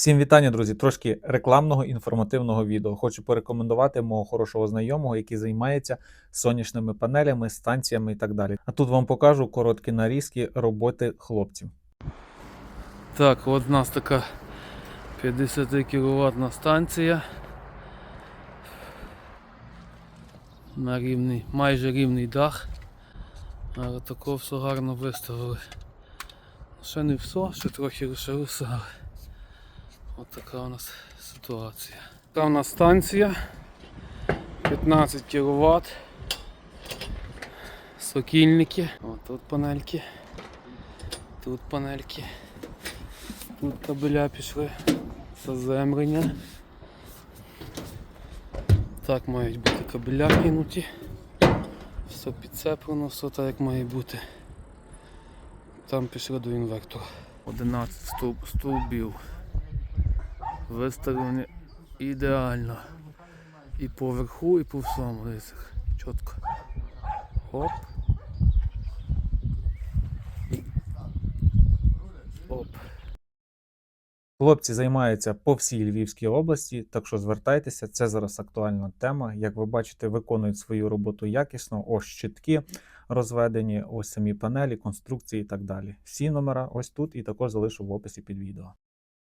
Всім вітання, друзі! Трошки рекламного інформативного відео. Хочу порекомендувати мого хорошого знайомого, який займається сонячними панелями, станціями і так далі. А тут вам покажу короткі нарізки роботи хлопців. Так, от у нас така 50 кВт станція. На рівний, майже рівний дах. Але тако все гарно виставили. Ще не все, ще трохи лишилося, але от така у нас ситуація. Така у нас станція 15 кВт. Сокільники. От тут панельки. Тут панельки. Тут кабеля пішли заземлення. Так мають бути кабеля кинуті. Все підцеплено, все так як має бути. Там пішли до інвертора. 11 стовп, стовбів. Виставлені ідеально. І по верху, і по всьому. Дивіться, чітко. Оп. Оп. Хлопці займаються по всій Львівській області, так що звертайтеся, це зараз актуальна тема. Як ви бачите, виконують свою роботу якісно. Ось щитки розведені, ось самі панелі, конструкції і так далі. Всі номера ось тут і також залишу в описі під відео.